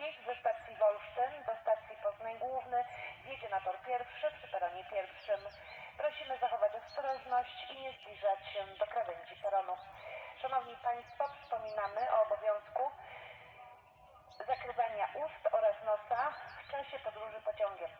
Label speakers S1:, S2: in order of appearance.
S1: iść ze stacji Wolsztyn do stacji Poznań Główny, jedzie na tor pierwszy przy peronie pierwszym. Prosimy zachować ostrożność i nie zbliżać się do krawędzi peronu. Szanowni Państwo, wspominamy o obowiązku zakrywania ust oraz nosa w czasie podróży pociągiem.